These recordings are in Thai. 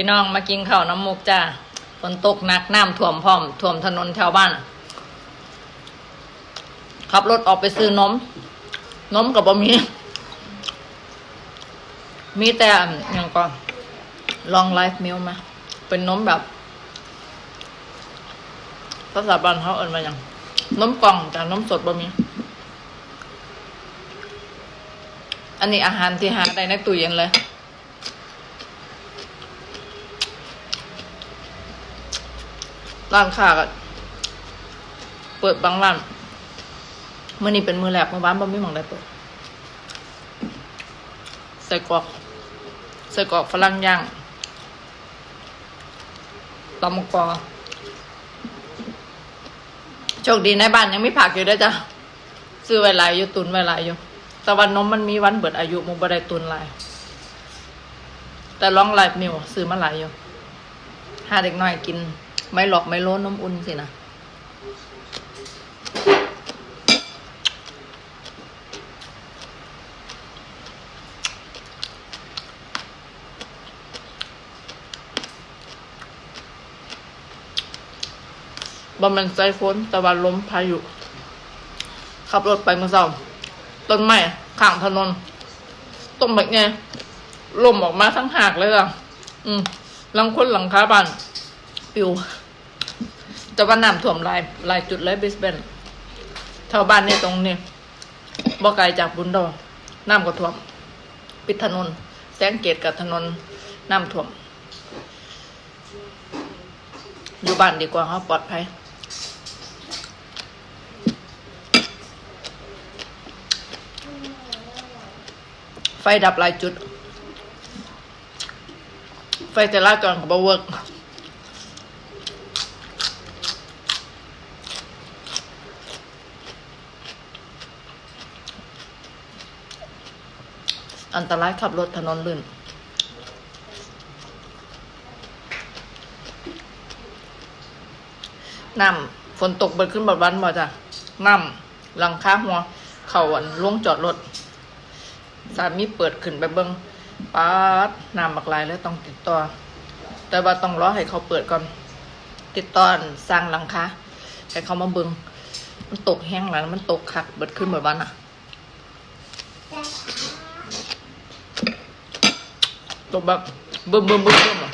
พี่น้องมากินข้าวน้ำมุกจ้าฝนตกหนักน้ำท่วมพร้อมท่วมถนนแถวบ้าน ขับรถออกไปซื้อนมนมกับบะหมี่มีแต่อันอย่างก่อนลองไลฟ์มิลมา เป็นนมแบบภาษาบ้านเขาเอิ้นมาอย่างนมกล่องแต่นมสดบะหมี่อันนี้อาหารที่หาได้ในตู้เย็นเลย ร้านค้าก็เปิดบางร้านเมื่อนี้เป็นมือแรกเมื่อวานบ่มีหมองได้เปิดใส่กรอกใส่กรอกฝรั่งย่างตำมะกอโชคดีในบ้านยังไม่ผักอยู่ด้วยจ้ะซื้อไว้หลายอยู่ตุนไว้หลายอยู่ แต่วันนมมันมีวันเบิดอายุมุบ่ได้ตุนหลาย แต่ลองไลฟ์มิวซื้อมาหลายอยู่หาเด็กน้อยกิน ไม่หลอกไม่โล้นนมอุ่นสินะบอมันใจค้นตะวันล้มพายุ ขับรถไปเมื่อเช้าต้นไม้ข้างถนนต้นแบบไงลมออกมาทั้งหากเลยอะ อืมหลังคนหลังคาบ้าน ปิว แต่ว่าน้ำท่วมหลายหลายจุดเลยบริสเบนแถวบ้านนี่ตรงนี้บ่ไกลจากบุนดอน้ำก็ท่วม ปิดถนน แสงเกตกับถนนน้ำท่วม อยู่บ้านดีกว่าครับปลอดภัยไฟดับหลายจุด ไฟจะลาจรกับบเวิร์ก อันตรายขับรถถนนลื่น น้ำฝนตกเบิดขึ้นบดวันบ่จ้ะน้ำหลังค้าหัว เข่าอันลงจอดรถ สามีเปิดขึ้นไปเบิงป๊าดน้ำบักลายแล้วต้องติดต่อ แต่ว่าต้องรอให้เขาเปิดก่อน ติดต่ออันสร้างหลังคาให้เขามาเบิงมันตกแห้งแล้วมันตกคักเบิดขึ้นบดวันอะ กแบบบึ้มบึ้มบึ้มบึ้มอะ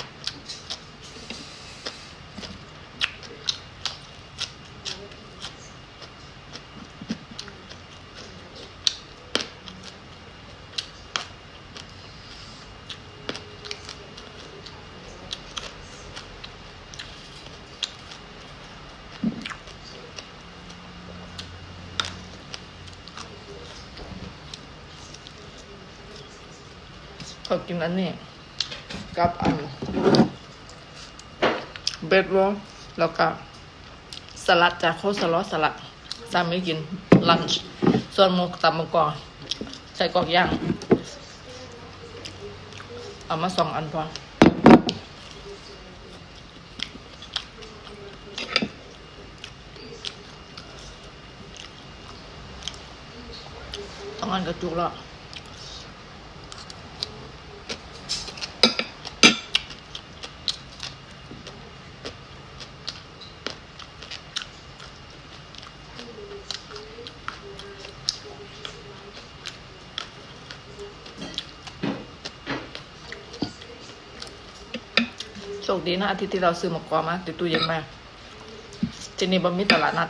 เขากินอันนี้ กับอันเบดโรลแล้วก็สลัดจากโคสลอสลัดสามีกินลันช์ส่วนหมูตำมะกอกใส่กอกย่าง เอามาสองอันพอสองอันกระจุกแล้ว โชคดีนะอาทิตย์ที่เราซื้อมะกอกมาติดตู้เย็นมาทีนี้บะมีตลาดนัด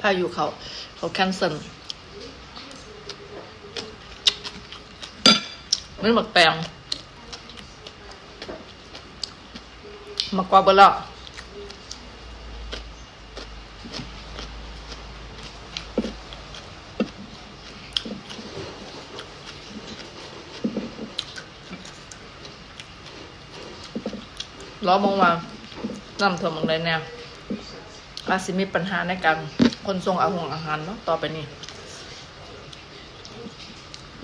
ถ้าอยู่เขา เขาแคนเซิลมันหมักแปงมะกอกเบลล ล้อมองมาน้ำท่วมองไรแนวอาจสิมีปัญหาในการคนส่งอาหงอาหารเนาะต่อไปนี้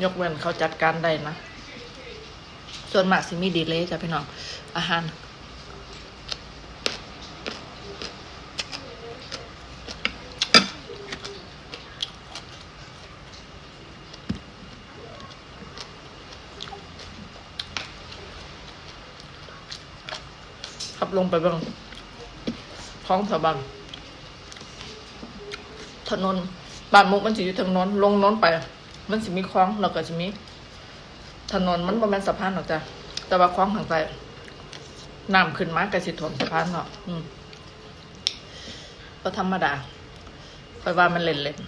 ยกเว้นเขาจัดการได้นะ ส่วนมากสิมีดีเลยจ้ะพี่น้องอาหาร ลงไปบางท้องสะบันถนนบ้านมุกมันจะอยู่ทางนนลงน้นไป มันสิมีคลองแล้วก็จะมี ถนนมันประมาณสะพานหรอกจ้ะแต่ว่าคลองทางใต้น้ำขึ้นมากระสิถ่วมสะพานเนาะอืมก็ธรรมดาค่อยว่ามันเล่นเล่น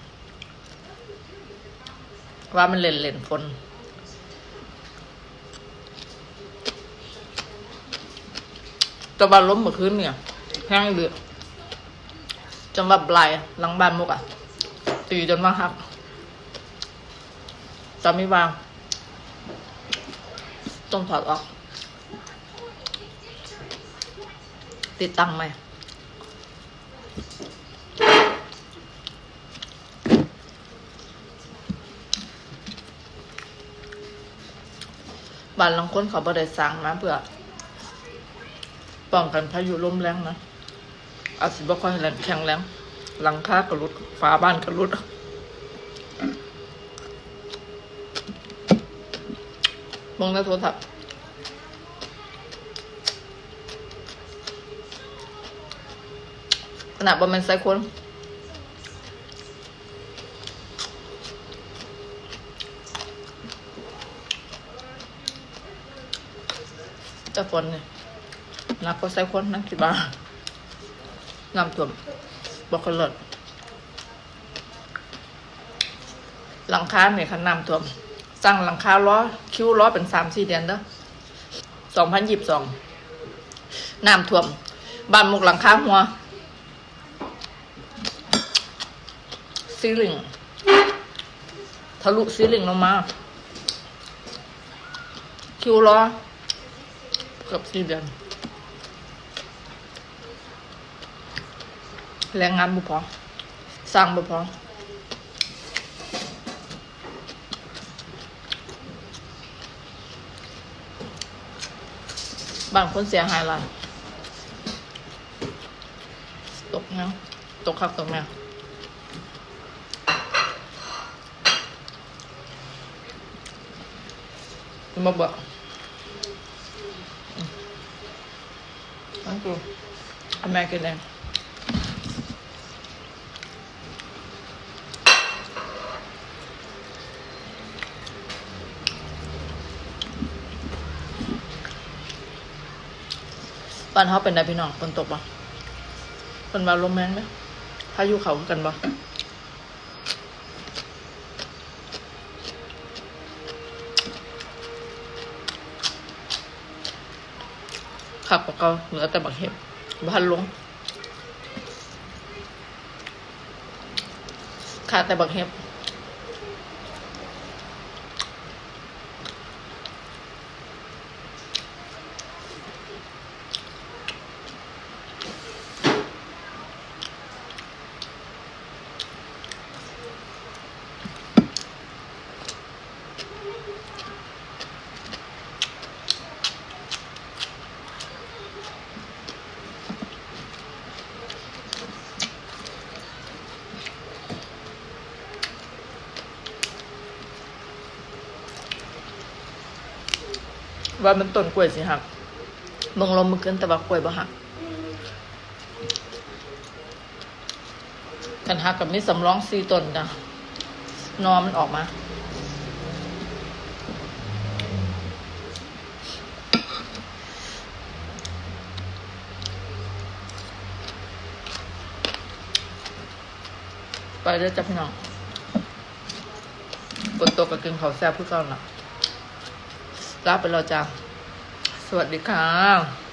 ว่ามันเล่นเล่นฝน ตะวันล้มเมื่อคืนเนี่ยแห้งเดือดจนว่าปลายหลังบ้านมุกอะ ตีจนว่าหักจะไม่วางต้องถอดออก ติดตั้งไหมบ้านหลังคนเขาบ่ได้สร้างมาเพื่อ ป้องกันพายุลมแรงนะอาจสิบ่ค่อยแรงแข็งแรงหลังคากระลุดฝาบ้านกระลุดมองในโทรศัพท์ขนาดประมาณไซคนจะฝนเนี่ย นักก็ใส่คนนักสิบาน้ำท่วมบอกกันเลยหลังคาเนี่ยคันน้ำท่วมสั่งหลังคาล้อคิ้วล้อเป็นสามสี่เดือนเด้อสองพันยิบสองน้ำท่วมบ้านมุกหลังคาหัวซีลิงทะลุซีลิงลงมา คิวล้อเกือบสี่เดือน แรงงานบุพอสร้างบุพอบ้านคนเสียหายลายตกเนาะตกคักตกแมวมาบอกนั่นคืออเมริกันเอง บ้านเขาเป็นไงพี่น้องฝนตกปะฝนมาลมแรงไหมพายุเขากันปะขับกับเขาเหลือแต่บักเห็บบ้านลงขาดแต่บักเห็บ ว่ามันต้นกล้วยสิหักเบิ่งลมมือเกินแต่ว่ากล้วยบ่หักกันหักกับนี่สำรองสี่ต้นจ้ะนอมันออกมาไปเด้อจ้ะพี่น้องฝนตกกับกินข้าแซ่บเพื่อเก่าน่ะ ลาไปแล้วจ้ะสวัสดีค่ะ